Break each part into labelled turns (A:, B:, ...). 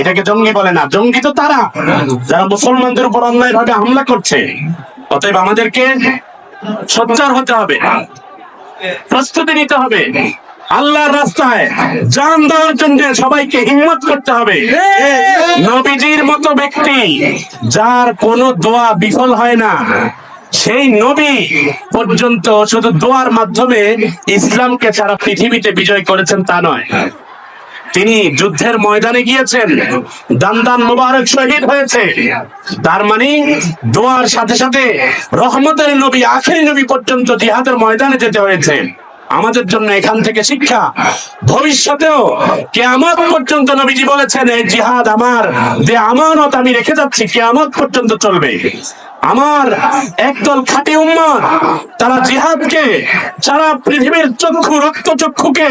A: এটাকে জঙ্গি বলে না, জঙ্গি তো তারা, যারা মুসলমানদের উপর অন্যায় ভাবে হামলা করছে। অতএব আমাদেরকে সোচ্চার হতে হবে, প্রস্তুতি নিতে হবে, আল্লাহর রাস্তায় দেওয়ার জন্য সবাইকে হিম্মত করতে হবে। নবীজির মতো ব্যক্তি যার কোনো দোয়া বিফল হয় না, সেই নবী পর্যন্ত শুধু দোয়ার মাধ্যমে ইসলামকে সারা পৃথিবীতে বিজয় করেছেন তা নয়। তিনি যুদ্ধের ময়দানে গিয়েছেন। দান দান মোবারক শহীদ হয়েছে। তার মানে দোয়ার সাথে সাথে রহমতের নবী, আখেরি নবী পর্যন্ত জিহাদের ময়দানে যেতে হয়েছে। আমাদের জন্য এখান থেকে শিক্ষা। ভবিষ্যতেও কে কেয়ামত পর্যন্ত নবীজি বলেছেন, এই জিহাদ আমার, যে আমানত আমি রেখে যাচ্ছি কে কেয়ামত পর্যন্ত চলবে। আমার একদল খাটি উম্মত তারা জিহাদকে সারা পৃথিবীর চক্ষু, রক্ত চক্ষুকে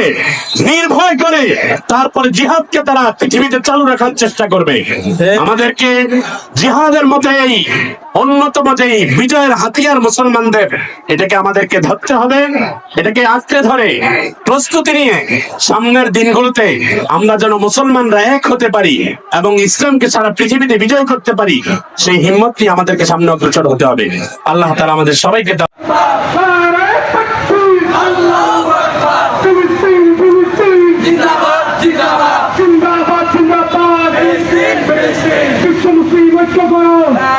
A: নির্ভয় করে, তারপরে জিহাদকে তারা পৃথিবীতে চালু রাখার চেষ্টা করবে। আমাদেরকে জিহাদের মতো এই অন্যতম যে বিজয়ের হাতিয়ার মুসলমানদের, এটাকে আমাদেরকে ধরতে হবে, এটাকে আঁকড়ে ধরে, প্রস্তুতি নিয়ে সামনের দিনগুলোতে আমরা যেন মুসলমানরা এক হতে পারি এবং ইসলামকে সারা পৃথিবীতে বিজয় করতে পারি, সেই হিম্মতটি আমাদেরকে সামনে অগ্রসর হতে হবে। আল্লাহ তারা আমাদের সবাইকে দাও
B: নারে